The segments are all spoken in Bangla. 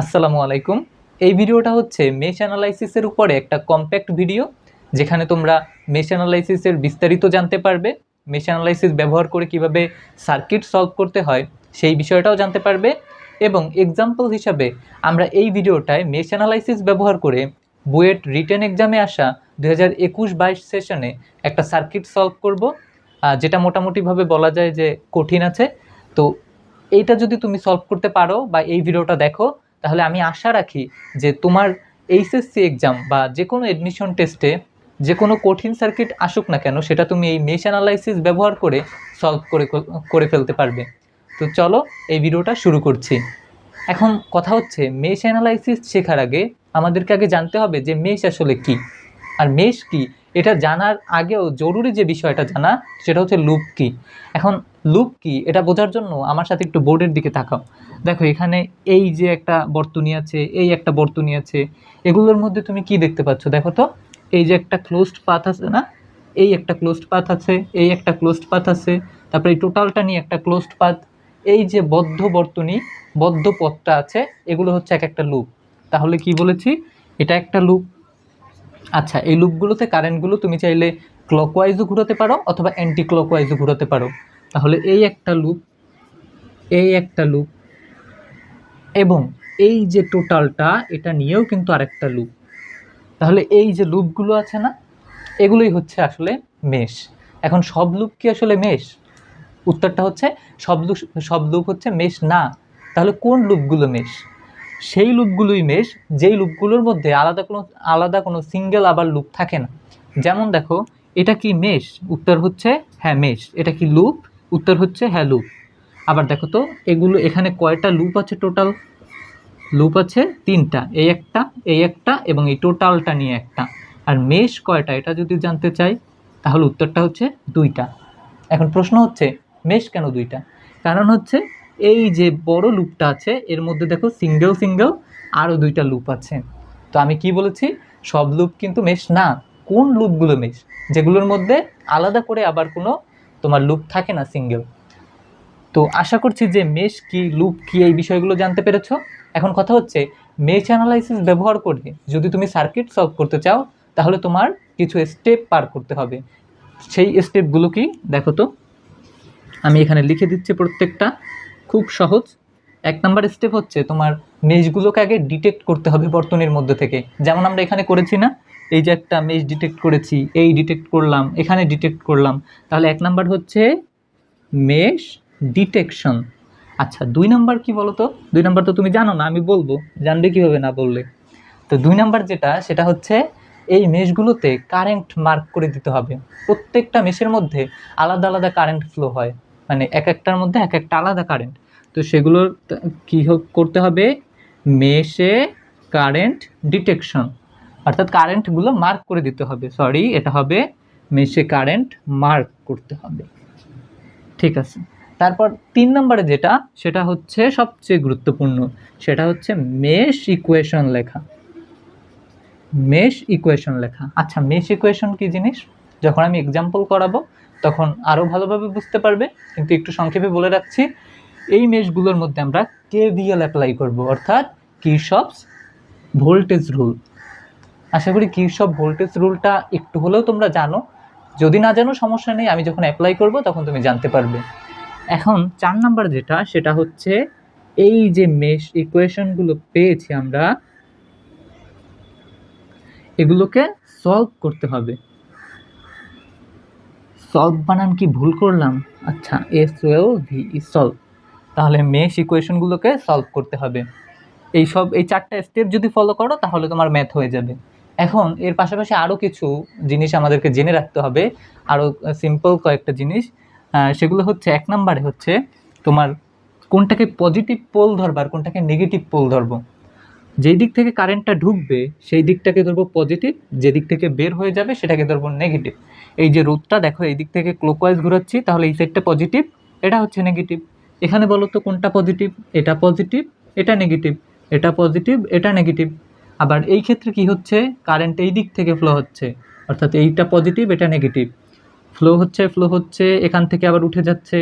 আসসালামু আলাইকুম। এই ভিডিওটা হচ্ছে মেশ অ্যানালাইসিসের উপরে একটা কম্প্যাক্ট ভিডিও, যেখানে তোমরা মেশ অ্যানালাইসিসের বিস্তারিত জানতে পারবে, মেশ অ্যানালাইসিস ব্যবহার করে কীভাবে সার্কিট সলভ করতে হয় সেই বিষয়টাও জানতে পারবে এবং এক্সাম্পল হিসাবে আমরা এই ভিডিওটায় মেশ অ্যানালাইসিস ব্যবহার করে বুয়েট রিটেন এক্সামে আসা দু হাজার একুশ বাইশ সেশনে একটা সার্কিট সলভ করব যেটা মোটামুটিভাবে বলা যায় যে কঠিন আছে। তো এইটা যদি তুমি সলভ করতে পারো বা এই ভিডিওটা দেখো তাহলে আমি আশা রাখি যে তোমার এইচএসসি এক্সাম বা যে কোনো এডমিশন টেস্টে যে কোনো কঠিন সার্কিট আসুক না কেন, সেটা তুমি এই মেশ অ্যানালাইসিস ব্যবহার করে সলভ করে করে ফেলতে পারবে। তো চলো এই ভিডিওটা শুরু করছি। এখন কথা হচ্ছে মেশ অ্যানালাইসিস শেখার আগে আমাদেরকে আগে জানতে হবে যে মেশ আসলে কি। আর মেশ কি? এটা জানার আগেও জরুরি যে বিষয়টা জানা, সেটা হচ্ছে লুপ কি এখন লুপ কি এটা বোঝার জন্য আমার সাথে একটু বোর্ডের দিকে তাকাও। দেখো, এখানে এই যে একটা বর্তনী আছে, এই একটা বর্তনী আছে, এগুলোর মধ্যে তুমি কি দেখতে পাচ্ছ? দেখো তো, এই যে একটা ক্লোজড পাথ আছে না, এই একটা ক্লোজড পাথ আছে, এই একটা ক্লোজড পাথ আছে, তারপরে এই টোটালটা নিয়ে একটা ক্লোজড পাথ এই যে বদ্ধ বর্তনী, বদ্ধ পথটা আছে, এগুলো হচ্ছে এক একটা লুপ তাহলে কি বলেছি? এটা একটা লুপ আচ্ছা এই লুপগুলোতে কারেন্টগুলো তুমি চাইলে ক্লকওয়াইজও ঘোরাতে পারো অথবা অ্যান্টি ক্লকওয়াইজও ঘোরাতে পারো। তাহলে এই একটা লুপ, এই একটা লুপ, এবং এই যে টোটালটা, এটা নিয়েও কিন্তু আরেকটা লুপ। তাহলে এই যে লুপগুলো আছে না, এগুলোই হচ্ছে আসলে মেশ। এখন সব লুপ কি আসলে মেশ? উত্তরটা হচ্ছে সব লুপ সব লুপ হচ্ছে মেশ না। তাহলে কোন লুপগুলো মেশ? সেই লুপগুলোই মেশ, যেই লুপগুলোর মধ্যে আলাদা কোনো আলাদা কোনো সিঙ্গেল আবার লুপ থাকে না। যেমন দেখো, এটা কি মেশ? উত্তর হচ্ছে হ্যাঁ মেশ। এটা কি লুপ? উত্তর হচ্ছে হ্যাঁ লুপ। আবার দেখো তো, এগুলো, এখানে কয়টা লুপ আছে টোটাল? লুপ আছে তিনটা, এই একটা এই একটা এবং এই টোটালটা নিয়ে একটা। আর মেশ কয়টা, এটা যদি জানতে চাই, তাহলে উত্তরটা হচ্ছে দুইটা। এখন প্রশ্ন হচ্ছে, মেশ কেন দুইটা? কারণ হচ্ছে এই যে বড় লুপটা আছে, এর মধ্যে দেখো সিঙ্গেল সিঙ্গেল আরও দুইটা লুপ আছে। তো আমি কি বলেছি? সব লুপ কিন্তু মেশ না। কোন লুপগুলো মেশ যেগুলোর মধ্যে আলাদা করে আবার কোনো তোমার লুপ থাকে না সিঙ্গেল তো আশা করছি যে মেশ কি, লুপ কি, এই বিষয়গুলো জানতে পেরেছ। এখন কথা হচ্ছে মেশ অ্যানালাইসিস ব্যবহার করে যদি তুমি সার্কিট সলভ করতে চাও, তাহলে তোমার কিছু স্টেপ পার করতে হবে। সেই স্টেপগুলো কি? দেখো তো। আমি এখানে লিখে দিচ্ছি প্রত্যেকটা। খুব সহজ। এক নাম্বার স্টেপ হচ্ছে তোমার মেশগুলোকে আগে ডিটেক্ট করতে হবে বর্তনীর মধ্যে থেকে। যেমন আমরা এখানে করেছি না, এই যে একটা মেশ ডিটেক্ট করেছি, এই ডিটেক্ট করলাম, এখানে ডিটেক্ট করলাম। তাহলে এক নাম্বার হচ্ছে মেশ ডিটেকশন আচ্ছা দুই নাম্বার কি বলো তো দুই নাম্বার তো তুমি জানো না, আমি বলব। জানবে কীভাবে না বললে। তো দুই নাম্বার যেটা, সেটা হচ্ছে এই মেশগুলোতে কারেন্ট মার্ক করে দিতে হবে। প্রত্যেকটা মেশের মধ্যে আলাদা আলাদা কারেন্ট ফ্লো হয়। মানে এক একটার মধ্যে এক একটা আলাদা কারেন্ট তো সেগুলোর কী করতে হবে মেশে কারেন্ট ডিটেকশন অর্থাৎ কারেন্টগুলো মার্ক করে দিতে হবে। সরি এটা হবে মেশে কারেন্ট মার্ক করতে হবে। ঠিক আছে। তারপর তিন নম্বরে যেটা, সেটা হচ্ছে সবচেয়ে গুরুত্বপূর্ণ। সেটা হচ্ছে মেশ ইকুয়েশন লেখা। মেশ ইকুয়েশন লেখা। আচ্ছা মেশ ইকুয়েশন কি জিনিস? যখন আমি এক্সাম্পল করাবো তখন আরও ভালোভাবে বুঝতে পারবে। কিন্তু একটু সংক্ষেপে বলে রাখছি, এই মেশগুলোর মধ্যে আমরা কেভিএল অ্যাপ্লাই করব, অর্থাৎ কিরশপস ভোল্টেজ রুল। আশা করি কিরশপ ভোল্টেজ রুলটা একটু হলেও তোমরা জানো। যদি না জানো, সমস্যা নেই, আমি যখন অ্যাপ্লাই করব, তখন তুমি জানতে পারবে। এখন চার নাম্বার যেটা, সেটা হচ্ছে এই যে মেশ ইকুয়েশনগুলো পেয়েছি আমরা, এগুলোকে সলভ করতে হবে। সলভ বানান কি ভুল করলাম? আচ্ছা এস ওয়েল ভি সলভ তাহলে মেশ ইকুয়েশনগুলোকে সলভ করতে হবে। এই সব, এই চারটা স্টেপ যদি ফলো করো, তাহলে তোমার ম্যাথ হয়ে যাবে। এখন এর পাশাপাশি আরও কিছু জিনিস আমাদেরকে জেনে রাখতে হবে। আরও সিম্পল কয়েকটা জিনিস। সেগুলো হচ্ছে, এক নম্বরে হচ্ছে তোমার কোনটাকে পজিটিভ পোল ধরবার কোনটাকে নেগেটিভ পোল ধরবো। যেই দিক থেকে কারেন্টটা ঢুকবে, সেই দিকটাকে ধরবো পজিটিভ যে দিক থেকে বের হয়ে যাবে সেটাকে ধরবো নেগেটিভ এই যে রোদটা দেখো এই দিক থেকে ক্লোকওয়াইজ ঘোরাচ্ছি, তাহলে এই সাইডটা পজিটিভ এটা হচ্ছে নেগেটিভ এখানে বলো তো কোনটা পজিটিভ এটা পজিটিভ এটা নেগেটিভ এটা পজিটিভ এটা নেগেটিভ আবার এই ক্ষেত্রে কি হচ্ছে? কারেন্ট এই দিক থেকে ফ্লো হচ্ছে, অর্থাৎ এইটা পজিটিভ এটা নেগেটিভ ফ্লো হচ্ছে ফ্লো হচ্ছে, এখান থেকে আবার উঠে যাচ্ছে।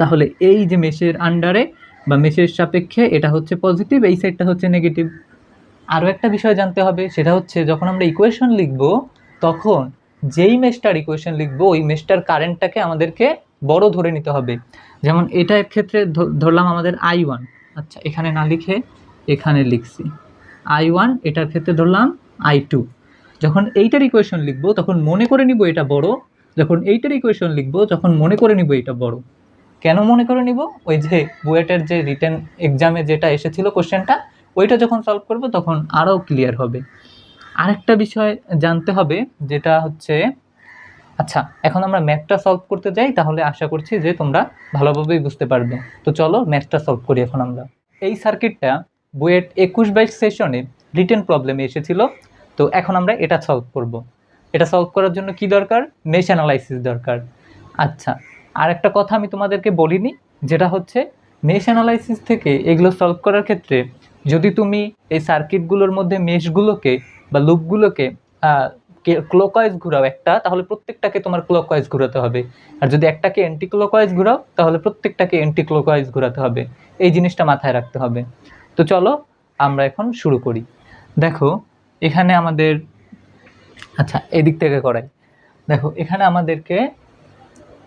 তাহলে এই যে মেশের আন্ডারে বা মেশের সাপেক্ষে এটা হচ্ছে পজিটিভ এই সাইডটা হচ্ছে নেগেটিভ আরও একটা বিষয় জানতে হবে, সেটা হচ্ছে যখন আমরা ইকুয়েশন লিখব, তখন যেই মেসটার ইকুয়েশন লিখব, ওই মেসটার কারেন্টটাকে আমাদেরকে বড় ধরে নিতে হবে। যেমন এটার ক্ষেত্রে ধরলাম আমাদের আই ওয়ান আচ্ছা এখানে না লিখে এখানে লিখছি। আই ওয়ান এটার ক্ষেত্রে ধরলাম আই টু যখন এইটার ইকুয়েশন লিখব, তখন মনে করে নিব এটা বড়। যখন এইটার ইকুয়েশন লিখব, তখন মনে করে নিব এটা বড়। কেন মনে করে নিব? ওই যে বুয়েটের যে রিটেন এক্সামে যেটা এসেছিল কোশ্চেনটা ওইটা যখন সলভ করব তখন আরও ক্লিয়ার হবে। আরেকটা বিষয় জানতে হবে, যেটা হচ্ছে আচ্ছা এখন আমরা ম্যাথটা সলভ করতে যাই, তাহলে আশা করছি যে তোমরা ভালোভাবেই বুঝতে পারবে। তো চলো ম্যাথটা সলভ করি এখন আমরা। এই সার্কিটটা বুয়েট একুশ বাইশ সেশনে রিটেন প্রবলেমে এসেছিল, তো এখন আমরা এটা সলভ করব। এটা সলভ করার জন্য কি দরকার? মেশ অ্যানালাইসিস দরকার। আচ্ছা আর একটা কথা আমি তোমাদেরকে বলিনি, যেটা হচ্ছে মেশ অ্যানালাইসিস থেকে এগুলো সলভ করার ক্ষেত্রে যদি তুমি এই সার্কিটগুলোর মধ্যে মেশগুলোকে বা লুপগুলোকে ক্লোকওয়াইজ ঘোরাও একটা, তাহলে প্রত্যেকটাকে তোমার ক্লোকওয়াইজ ঘোরাতে হবে। আর যদি একটাকে অ্যান্টি ক্লোকওয়াইজ ঘোরাও, তাহলে প্রত্যেকটাকে অ্যান্টি ক্লোকওয়াইজ ঘোরাতে হবে। এই জিনিসটা মাথায় রাখতে হবে। তো চলো আমরা এখন শুরু করি। দেখো, এখানে আমাদের আচ্ছা এদিক থেকে করাই। দেখো, এখানে আমাদেরকে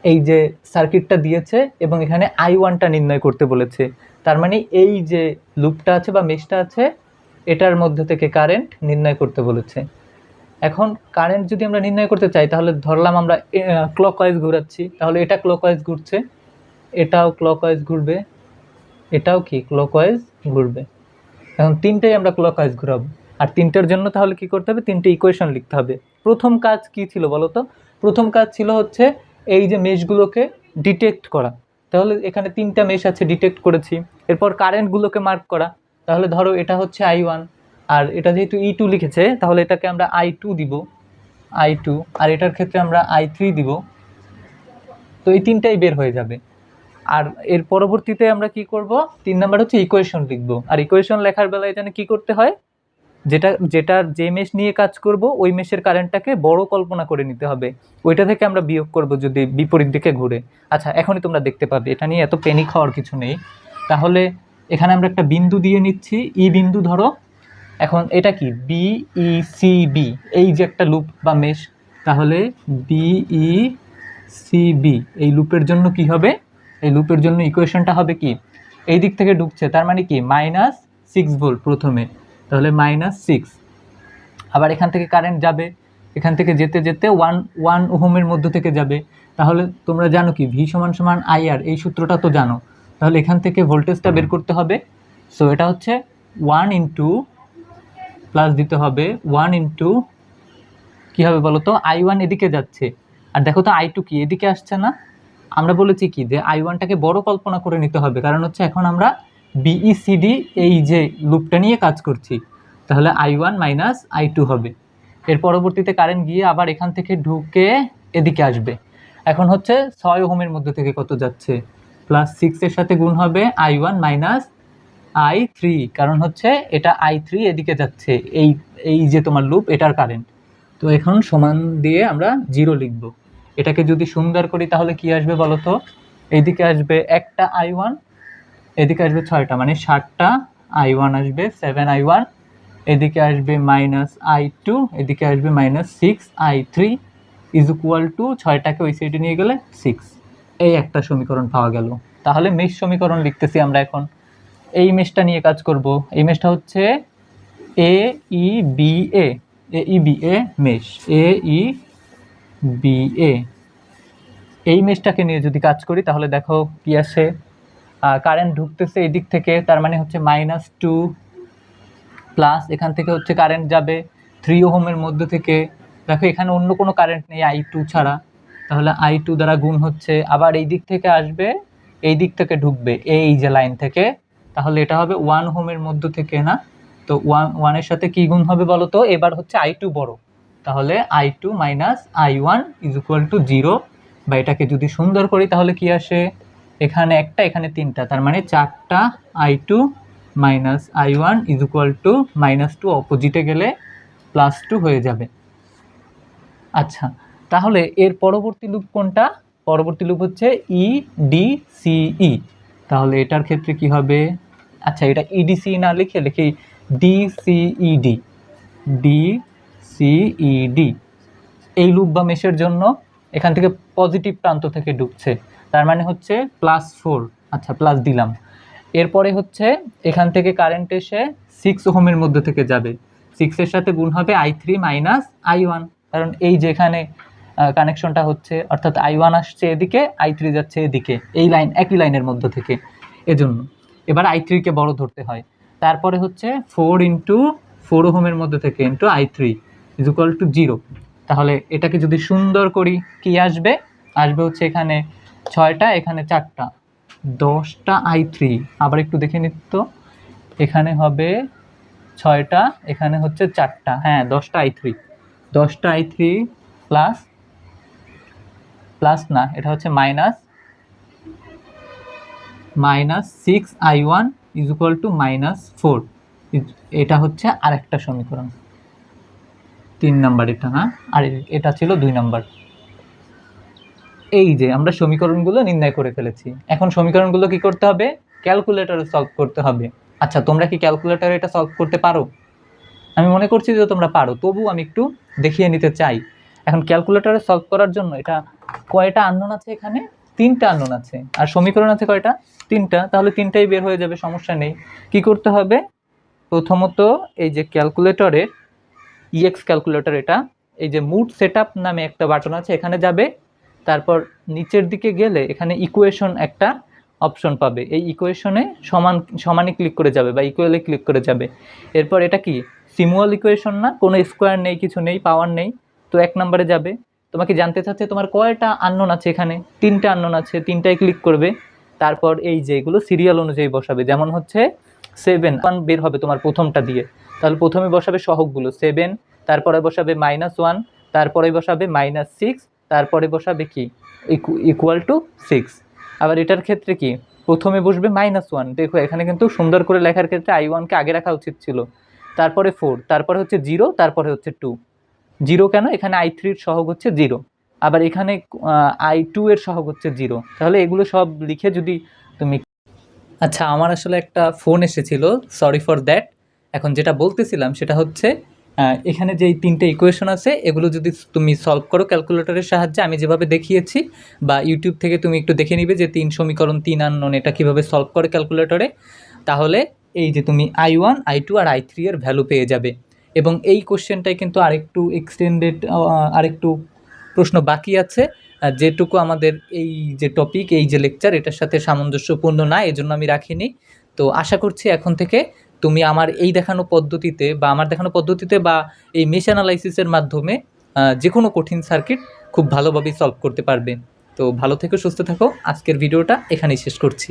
এই যে সার্কিটটা দিয়েছে এবং এখানে আই ওয়ানটা নির্ণয় করতে বলেছে। তার মানে এই যে লুপটা আছে বা মেশটা আছে, এটার মধ্যে থেকে কারেন্ট নির্ণয় করতে বলেছে। এখন কারেন্ট যদি আমরা নির্ণয় করতে চাই, তাহলে ধরলাম আমরা ক্লক ক্লকওয়াইজ ঘোরাচ্ছি। তাহলে এটা ক্লকওয়াইজ ঘুরছে, এটাও ক্লকওয়াইজ ঘুরবে, এটাও কি ক্লকওয়াইজ ঘুরবে। এখন তিনটেই আমরা ক্লক ক্লকওয়াইজ ঘুরাবো। আর তিনটার জন্য তাহলে কি করতে হবে? তিনটে ইকুয়েশন লিখতে হবে। প্রথম কাজ কি ছিল বলো তো প্রথম কাজ ছিল হচ্ছে এই যে মেশগুলোকে ডিটেক্ট করা। তাহলে এখানে তিনটা মেশ আছে ডিটেক্ট করেছি। এরপর কারেন্টগুলোকে মার্ক করা। তাহলে ধরো এটা হচ্ছে আই ওয়ান আর এটা যেহেতু ই টু লিখেছে, তাহলে এটাকে আমরা আই টু দিব। আই টু আর এটার ক্ষেত্রে আমরা আই থ্রি দিব। তো এই তিনটাই বের হয়ে যাবে। আর এর পরবর্তীতে আমরা কি করব? তিন নাম্বার হচ্ছে ইকুয়েশন লিখব। আর ইকুয়েশন লেখার বেলায় এখানে কি করতে হয়? যেটা, যেটার যে মেশ নিয়ে কাজ করব, ওই মেশের কারেন্টটাকে বড় কল্পনা করে নিতে হবে। ওইটা থেকে আমরা বিয়োগ করব যদি বিপরীত দিকে ঘুরে। আচ্ছা এখনই তোমরা দেখতে পাবে, এটা নিয়ে এত পেনিক হওয়ার কিছু নেই। তাহলে এখানে আমরা একটা বিন্দু দিয়ে নিচ্ছি ই বিন্দু ধরো। এখন এটা কি? বি ই সি বি এই যে একটা লুপ বা মেশ তাহলে বি ই সি বি এই লুপের জন্য কি হবে? এই লুপের জন্য ইকুয়েশনটা হবে কি? এই দিক থেকে ঢুকছে, তার মানে কি? মাইনাস সিক্স ভোল্ট প্রথমে। তাহলে মাইনাস সিক্স আবার এখান থেকে কারেন্ট যাবে, এখান থেকে যেতে যেতে ওয়ান ওয়ান ওহমের মধ্য থেকে যাবে। তাহলে তোমরা জানো কি ভি সমান সমান আই আর এই সূত্রটা তো জানো। তাহলে এখান থেকে ভোল্টেজটা বের করতে হবে। সো এটা হচ্ছে ওয়ান ইন্টু প্লাস দিতে হবে। ওয়ান ইন্টু কী হবে বলো তো আই ওয়ান এদিকে যাচ্ছে। আর দেখো তো আই টু কি, এদিকে আসছে না? আমরা বলেছি কি যে আই ওয়ানটাকে বড় কল্পনা করে নিতে হবে। কারণ হচ্ছে এখন আমরা বিইসিডি এই যে লুপটা নিয়ে কাজ করছি, তাহলে I one minus I two হবে। এর পরবর্তীতে কারেন্ট গিয়ে আবার এখান থেকে ঢুকে এদিকে আসবে। এখন হচ্ছে ছয় ওহমের মধ্যে থেকে কত যাচ্ছে? প্লাস সিক্সের সাথে গুণ হবে I one minus I three কারণ হচ্ছে এটা আই থ্রি এদিকে যাচ্ছে, এই এই যে তোমার লুপ এটার কারেন্ট তো এখন সমান দিয়ে আমরা জিরো লিখব। এটাকে যদি সুন্দর করি, তাহলে কি আসবে বলো তো? এইদিকে আসবে একটা আই ওয়ান এদিকে আসবে ছয়টা মানে ষাটটা আই ওয়ান আসবে সেভেন আই ওয়ান এদিকে আসবে মাইনাস আই টু এদিকে আসবে minus six I three is equal to ছয়টাকে ওই সাইডে নিয়ে গেলে সিক্স এই একটা সমীকরণ পাওয়া গেল। তাহলে মেশ সমীকরণ লিখতেছি আমরা এখন। এই মেশটা নিয়ে কাজ করব। এই মেশটা হচ্ছে A E B A A E B A mesh A E B A এই মেশটাকে নিয়ে যদি কাজ করি, তাহলে দেখো কি আসে? কারেন্ট ঢুকতেছে এই দিক থেকে, তার মানে হচ্ছে মাইনাস টু প্লাস এখান থেকে হচ্ছে কারেন্ট যাবে থ্রি ওহমের মধ্যে থেকে। দেখো, এখানে অন্য কোনো কারেন্ট নেই আই টু ছাড়া। তাহলে আই টু দ্বারা গুণ হচ্ছে, আবার এই দিক থেকে আসবে এই দিক থেকে ঢুকবে, এই যে লাইন থেকে। তাহলে এটা হবে ওয়ান হোমের মধ্য থেকে না? তো ওয়ান ওয়ানের সাথে কি গুণ হবে বলো তো? এবার হচ্ছে আই টু বড়। তাহলে I two minus I one is equal to zero বা এটাকে যদি সুন্দর করি, তাহলে কি আসে? এখানে একটা, এখানে তিনটা। তার মানে চারটা I two minus I one is equal to minus two অপোজিটে গেলে প্লাস টু হয়ে যাবে। আচ্ছা তাহলে এর পরবর্তী লুপ কোনটা? পরবর্তী লুপ হচ্ছে ই ডি সি ই তাহলে এটার ক্ষেত্রে কি হবে? আচ্ছা এটা ইডিসি না লিখে লিখি ডিসিইডি ডিসিইডি এই লুপ বা মেশের জন্য এখান থেকে পজিটিভ প্রান্ত থেকে ঢুকছে তার মানে হচ্ছে প্লাস ফোর আচ্ছা প্লাস দিলাম। এরপরে হচ্ছে এখান থেকে কারেন্ট এসে সিক্স ওহমের মধ্যে থেকে যাবে। সিক্সের সাথে গুণ হবে I three minus I one কারণ এই যেখানে কানেকশনটা হচ্ছে, অর্থাৎ আই ওয়ান আসছে এদিকে আই থ্রি যাচ্ছে এদিকে, এই লাইন একই লাইনের মধ্যে থেকে। এজন্য এবার আই থ্রিকে বড় ধরতে হয়। তারপরে হচ্ছে ফোর ইন্টু ফোর হোমের মধ্যে থেকে into I three is equal to zero তাহলে এটাকে যদি সুন্দর করি, কি আসবে? আসবে হচ্ছে এখানে ছয়টা, এখানে চারটা। দশটা আই থ্রি আবার একটু দেখে নিত এখানে হবে ছয়টা, এখানে হচ্ছে চারটা। হ্যাঁ দশটা আই থ্রি দশটা আই থ্রি প্লাস প্লাস না, এটা হচ্ছে minus minus six I one is equal to minus four এটা হচ্ছে আরেকটা সমীকরণ। তিন নাম্বার এটা, না? আর এটা ছিল দুই নাম্বার। এই যে আমরা সমীকরণগুলো নির্ণয় করে ফেলেছি। এখন সমীকরণগুলো কি করতে হবে? ক্যালকুলেটরে সলভ করতে হবে। আচ্ছা তোমরা কি ক্যালকুলেটরে এটা সলভ করতে পারো? আমি মনে করছি যে তোমরা পারো তবু আমি একটু দেখিয়ে নিতে চাই। এখন ক্যালকুলেটরে সলভ করার জন্য এটা কয়টা আননোন আছে এখানে? তিনটা আননোন আছে। আর সমীকরণ আছে কয়টা? তিনটা। তাহলে তিনটাই বের হয়ে যাবে, সমস্যা নেই। কি করতে হবে? প্রথমত এই যে ক্যালকুলেটরে ইএক্স ক্যালকুলেটর এটা, এই যে মুড সেট নামে একটা বাটন আছে, এখানে যাবে। তারপর নিচের দিকে গেলে এখানে ইকুয়েশন একটা অপশন পাবে। এই ইকুয়েশনে সমান, সমানে ক্লিক করে যাবে বা ইকুয়ালে ক্লিক করে যাবে। এরপর এটা কি? সিমুয়াল ইকুয়েশন না? কোনো স্কোয়ার নেই, কিছু নেই পাওয়ার নেই। তো এক নম্বরে যাবে। তোমাকে জানতে চাচ্ছে তোমার কয়টা আননোন আছে এখানে? তিনটা আননোন আছে, তিনটায় ক্লিক করবে। তারপর এই যে এগুলো সিরিয়াল অনুযায়ী বসাবে। যেমন হচ্ছে সেভেন ওয়ান বের হবে তোমার প্রথমটা দিয়ে। তাহলে প্রথমে বসাবে সহগগুলো। সেভেন তারপরে বসাবে মাইনাস ওয়ান তারপরে বসাবে মাইনাস সিক্স তারপরে বসাবে কি? ইকুয়াল টু সিক্স আবার এটার ক্ষেত্রে কি? প্রথমে বসবে মাইনাস ওয়ান দেখো, এখানে কিন্তু সুন্দর করে লেখার ক্ষেত্রে আই ওয়ানকে আগে রাখা উচিত ছিল। তারপরে ফোর তারপরে হচ্ছে জিরো তারপরে হচ্ছে টু জিরো কেন? এখানে আই থ্রির সহগ হচ্ছে জিরো আবার এখানে আই টু এর সহগ হচ্ছে জিরো তাহলে এগুলো সব লিখে যদি তুমি আচ্ছা আমার আসলে একটা ফোন এসেছিল। সরি ফর দ্যাট এখন যেটা বলতেছিলাম, সেটা হচ্ছে এখানে যে তিনটে ইকুয়েশন আছে, এগুলো যদি তুমি সলভ করো ক্যালকুলেটরের সাহায্যে, আমি যেভাবে দেখিয়েছি বা ইউটিউব থেকে তুমি একটু দেখে নিবে যে তিন সমীকরণ, তিন আননোন এটা কীভাবে সলভ করে ক্যালকুলেটরে তাহলে এই যে তুমি আই ওয়ান আই টু আর আই থ্রি এর ভ্যালু পেয়ে যাবে। এবং এই কোশ্চেনটাই কিন্তু আরেকটু এক্সটেন্ডেড আরেকটু প্রশ্ন বাকি আছে। যেটুকু আমাদের এই যে টপিক এই যে লেকচার এটার সাথে সামঞ্জস্যপূর্ণ না, এজন্য আমি রাখিনি। তো আশা করছি এখন থেকে তুমি আমার এই দেখানো পদ্ধতিতে বা আমার দেখানো পদ্ধতিতে বা এই মেশ অ্যানালাইসিসের মাধ্যমে যে কোনো কঠিন সার্কিট খুব ভালোভাবেই সলভ করতে পারবে। তো ভালো থেকো, সুস্থ থাকো। আজকের ভিডিওটা এখানেই শেষ করছি।